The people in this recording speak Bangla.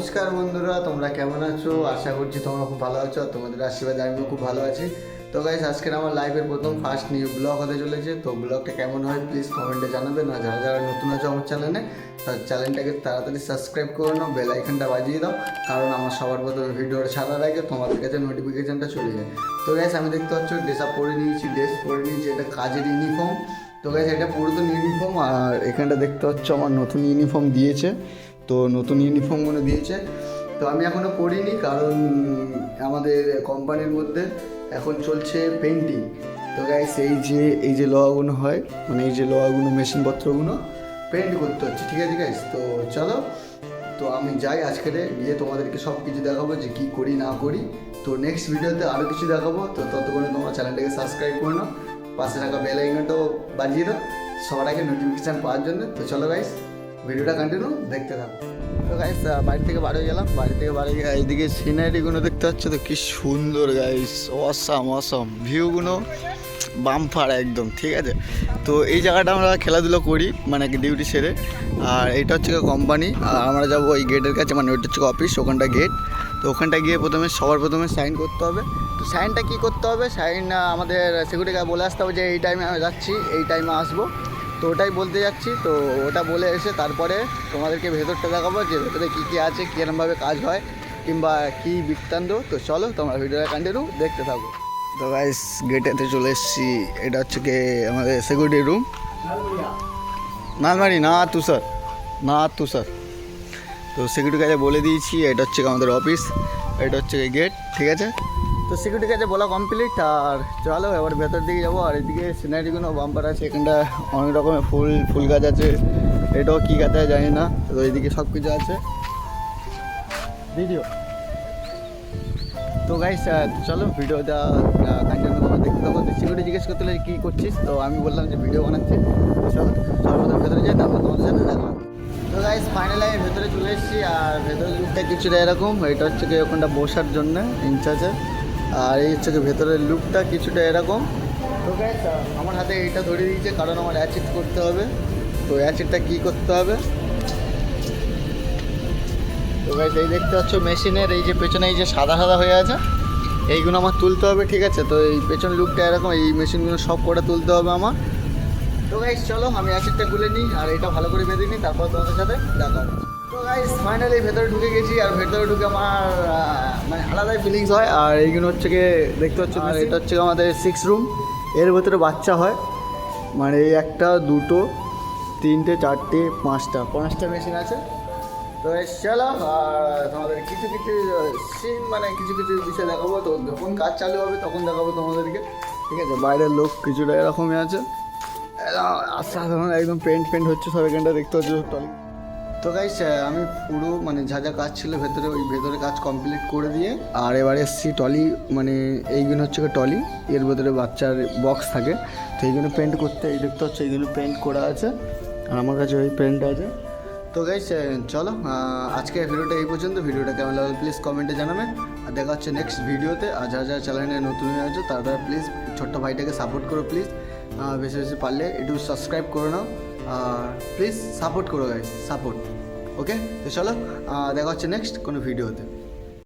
নমস্কার বন্ধুরা, তোমরা কেমন আছো? আশা করছি তোমরা খুব ভালো আছো, আর তোমাদের আশীর্বাদ আমিও খুব ভালো আছি। তো গাইস আজকের আমার লাইফের প্রথম ফার্স্ট নিউ ব্লগ হতে চলেছে। তো ব্লগটা কেমন হয় প্লিজ কমেন্টে জানাবে। না, যারা যারা নতুন আছো আমার চ্যানেলে তার চ্যানেলটাকে তাড়াতাড়ি সাবস্ক্রাইব করে নাও বেল আইকনটা বাজিয়ে দাও, কারণ আমার সবার প্রথমে ভিডিওটা ছাড়ার আগে তোমাদের কাছে নোটিফিকেশনটা চলে যায়। তো গাইস আমি দেখতে পাচ্ছ ড্রেস আপ পরে নিয়েছি ড্রেস পরে নিয়েছি, এটা কাজের ইউনিফর্ম তো গাইস এটা পুরাতন ইউনিফর্ম আর এখানটা দেখতে পাচ্ছ আমার নতুন ইউনিফর্ম দিয়েছে। তো নতুন ইউনিফর্মগুলো দিয়েছে। তো আমি এখনও পড়িনি কারণ আমাদের কোম্পানির মধ্যে এখন চলছে পেন্টিং তো গাইস এই যে এই যে লোহাগুলো হয় মানে এই যে লোহাগুলো মেশিনপত্রগুলো পেন্ট করতে হচ্ছে, ঠিক আছে গাইস তো চলো, তো আমি যাই আজকে গিয়ে তোমাদেরকে সব কিছু দেখাবো যে কী করি, না করি। তো নেক্সট ভিডিওতে আরও কিছু দেখাবো, তো ততক্ষণে তোমরা চ্যানেলটাকে সাবস্ক্রাইব করে নাও। পাশে থাকা বেল আইকনটাও বাজিয়ে দাও, সবার আগে নোটিফিকেশান পাওয়ার জন্য। তো চলো গাইস ভিডিওটা কন্টিনিউ দেখতে থাকো। তো গাইস বাড়ি থেকে বাড়ি গেলাম। বাড়ি থেকে বাড়ি গিয়ে এইদিকে সিনারিগুলো দেখতে পাচ্ছ তো, কি সুন্দর গাইস অসাম অসাম ভিউগুলো বাম্পার একদম, ঠিক আছে? তো এই জায়গাটা আমরা খেলাধুলো করি মানে ডিউটি সেরে আর এটা হচ্ছে কোম্পানি আর আমরা যাব ওই গেটের কাছে মানে ওইটা হচ্ছে অফিস ওখানটা গেট তো ওখানটা গিয়ে প্রথমে, সবার প্রথমে সাইন করতে হবে। তো সাইনটা কী করতে হবে? সাইন আমাদের সিকিউরিটি গার্ড বলে আসতে হবে যে, এই টাইমে আমি যাচ্ছি, এই টাইমে আসব। তো ওটাই বলতে যাচ্ছি। তো ওটা বলে এসে তারপরে তোমাদেরকে ভেতরটা দেখাবো যে ভেতরে কী কী আছে, কীরমভাবে কাজ হয় কিংবা কী বৃত্তান্ত। তো চলো তোমরা ভিডিওটা কন্টিনিউ দেখতে থাকো। তো গাইস গেটেতে চলে এসেছি। এটা হচ্ছে কি আমাদের সিকিউরিটি রুম না নালমারি, না তুষার না তুষার তো সিকিউরিটি কাছে বলে দিয়েছি, এটা হচ্ছে আমাদের অফিস এটা হচ্ছে গেট ঠিক আছে? তো সিকিউরিটি কাছে বলা কমপ্লিট আর চলো এবার ভেতর দিকে যাব, আর এদিকে সিনারিগুলো বাম্পার আছে, এখানটা অনেক রকমের ফুল ফুল গাছ আছে, এটাও কী গাছ জানি না, তো এদিকে সব কিছু আছে। ভিডিও তো গাইস চলো ভিডিওটা কন্টিনিউ দেখতে থাকো, তো সিকিউরিটি জিজ্ঞেস করতে কী করছিস? তো আমি বললাম যে ভিডিও বানাচ্ছি। চলো সর্বপ্রথম ভেতরে যাই, তারপর তোমাদের সাথে দেখা তো গাইস ফাইনালি আমি ভেতরে চলে এসেছি, আর ভেতরে কিছুটা এরকম, এটা হচ্ছে কি ওখানটা বসার জন্য ইনচার্জের আর এই হচ্ছে ভেতরের লুকটা কিছুটা এরকম। তো আমার হাতে এইটা ধরে দিয়েছে, কারণ আমার অ্যাচিভ করতে হবে। তো অ্যাচিভটা কী করতে হবে? তো গাইস এই দেখতে পাচ্ছ মেশিনের, এই যে পেছনে এই যে সাদা সাদা হয়ে আছে, এইগুলো আমার তুলতে হবে, ঠিক আছে? তো এই পেছন লুকটা এরকম, এই মেশিনগুলো সব করে তুলতে হবে আমার। তো গাইস চলো, আমি অ্যাসিডটা খুলে নিই, আর এটা ভালো করে বেঁধে নিই, তারপর তোমাদের সাথে দেখা তো গাইস ফাইনালি ভেতরে ঢুকে গেছি আর ভেতরে ঢুকে আমার মানে আলাদাই ফিলিংস হয়। আর এইগুলো হচ্ছে গিয়ে দেখতে পাচ্ছ আর এটা হচ্ছে আমাদের সিক্স রুম এর ভেতরে বাচ্চা হয়। মানে এই একটা দুটো তিনটে চারটে পাঁচটা। পাঁচটা মেশিন আছে। তো চলো আর তোমাদের কিছু কিছু সিন মানে কিছু কিছু বিষয় দেখাবো। তো যখন কাজ চালু হবে তখন দেখাবো তোমাদেরকে। ঠিক আছে? বাইরের লোক কিছুটা এরকমই আছে। সাধারণ একদম পেন্ট পেন্ট হচ্ছে। সব এখানটা দেখতে হচ্ছে টলি তো গাইস আমি পুরো মানে যা যা কাজ ছিল ভেতরে ওই ভেতরে কাজ কমপ্লিট করে দিয়ে আর এবারে এসছি টলি মানে এইগুলো হচ্ছে টলি এর ভেতরে বাচ্চার বক্স থাকে। তো এইগুলো পেন্ট করতে এই দেখতে হচ্ছে এইগুলো পেন্ট করা আছে আর আমার কাছে ওই পেন্ট আছে। তো গাইস চলো আহ, আজকে ভিডিওটা এই পর্যন্ত। ভিডিওটা কেমন লাগল প্লিজ কমেন্টে জানাবেন আর দেখা হচ্ছে নেক্সট ভিডিওতে আর যারা যারা চ্যানেলে নতুন হয়ে আছো তারা প্লিজ ছোট্ট ভাইটাকে সাপোর্ট করো প্লিজ বেশি বেশি পারলে একটু সাবস্ক্রাইব করে নাও। আর প্লিজ সাপোর্ট করো গাইস সাপোর্ট ওকে তো চলো দেখা হচ্ছে নেক্সট কোনো ভিডিওতে